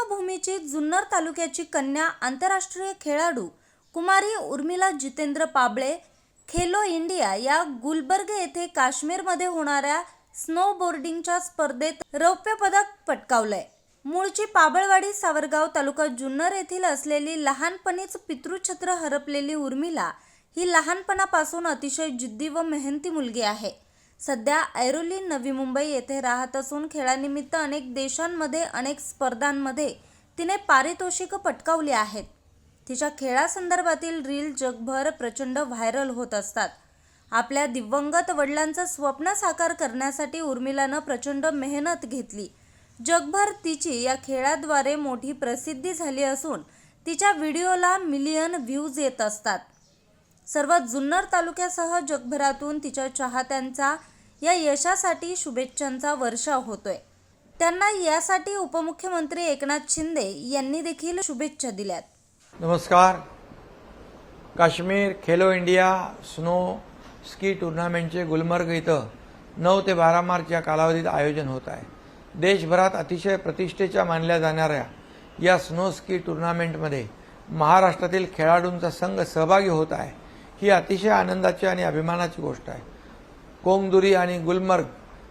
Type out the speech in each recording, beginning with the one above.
रंगभूमीची जुन्नर तालुक्याची कन्या आंतरराष्ट्रीय खेळाडू कुमारी उर्मिला जितेंद्र पाबळे खेलो इंडिया या गुलबर्ग येथे काश्मीरमध्ये होणाऱ्या स्नोबोर्डिंगच्या स्पर्धेत रौप्य पदक पटकावलंय. मूळची पाबळवाडी सावरगाव तालुका जुन्नर येथील असलेली लहानपणीच पितृछत्र हरपलेली उर्मिला ही लहानपणापासून अतिशय जिद्दी व मेहनती मुलगी आहे. सध्या ऐरोली नवी मुंबई येथे राहत असून खेळानिमित्त अनेक देशांमध्ये अनेक स्पर्धांमध्ये तिने पारितोषिकं पटकावली आहेत. तिच्या खेळासंदर्भातील रील जगभर प्रचंड व्हायरल होत असतात. आपल्या दिवंगत वडिलांचं स्वप्न साकार करण्यासाठी उर्मिलानं प्रचंड मेहनत घेतली. जगभर तिची या खेळाद्वारे मोठी प्रसिद्धी झाली असून तिच्या व्हिडिओला मिलियन व्ह्यूज येत असतात. सर्व जुन्नर तालुक्यासह जगभरातून तिच्या चाहत्यांचा या यशासाठी शुभेच्छांचा वर्षाव होतोय. त्यांना यासाठी उपमुख्यमंत्री एकनाथ शिंदे यांनी देखील शुभेच्छा दिल्यात. नमस्कार. Kashmir Khelo India snow ski टुर्नामेंटचे Gulmarg इथं नऊ ते बारा मार्च या कालावधीत आयोजन होत आहे. देशभरात अतिशय प्रतिष्ठेच्या मानल्या जाणाऱ्या या स्नो स्की टुर्नामेंटमध्ये महाराष्ट्रातील खेळाडूंचा संघ सहभागी होत आहे. ही अतिशय आनंदाची आणि अभिमानाची गोष्ट आहे. कोंगदुरी आणि गुलमर्ग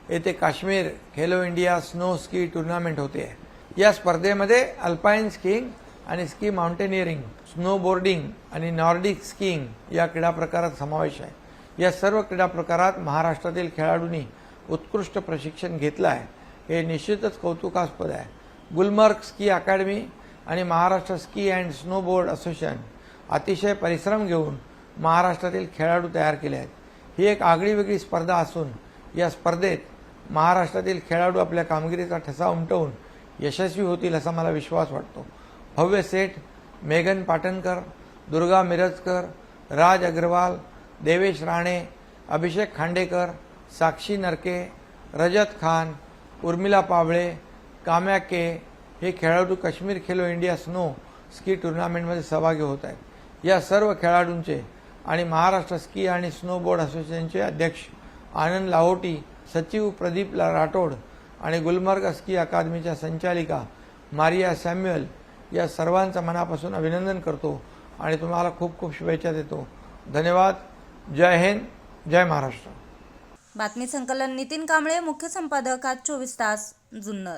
येथे Kashmir Khelo India snow ski tournament होते. या स्पर्धेमध्ये अल्पाईन स्कीइंग आणि स्की माउंटेनिअरिंग स्नोबोर्डिंग आणि नॉर्डिक स्कीइंग या क्रीडा प्रकारात समावेश आहे. या सर्व क्रीडा प्रकारात महाराष्ट्रातील खेळाडूंनी उत्कृष्ट प्रशिक्षण घेतलं आहे. हे निश्चितच कौतुकास्पद आहे. गुलमर्ग स्की अकॅडमी आणि Maharashtra ski and snowboard association अतिशय परिश्रम घेऊन महाराष्ट्रातील खेळाडू तयार केले आहेत. ही एक आगळी वेगळी स्पर्धा असून या स्पर्धेत महाराष्ट्रातील खेळाडू आपल्या कामगिरीचा ठसा उमटवून यशस्वी होतील असा मला विश्वास वाटतो. भव्य सेठ मेघन पाटणकर दुर्गा मिरजकर राज अग्रवाल देवेश राणे अभिषेक खांडेकर साक्षी नरके रजत खान उर्मिला पाबळे काम्या के हे खेळाडू Kashmir Khelo India snow ski टुर्नामेंटमध्ये सहभागी होत आहेत. या सर्व खेळाडूंचे आणि महाराष्ट्र स्की आणि स्नोबोर्ड असोसिएशनचे अध्यक्ष आनंद लाहोटी सचिव प्रदीप राठोड आणि गुलमर्ग स्की अकादमीच्या संचालिका मारिया सॅम्युअल या सर्वांचं मनापासून अभिनंदन करतो आणि तुम्हाला खूप खूप शुभेच्छा देतो. धन्यवाद. जय हिंद. जय महाराष्ट्र. बातमी संकलन नितीन कांबळे मुख्य संपादक आज चोवीस तास जुन्नर.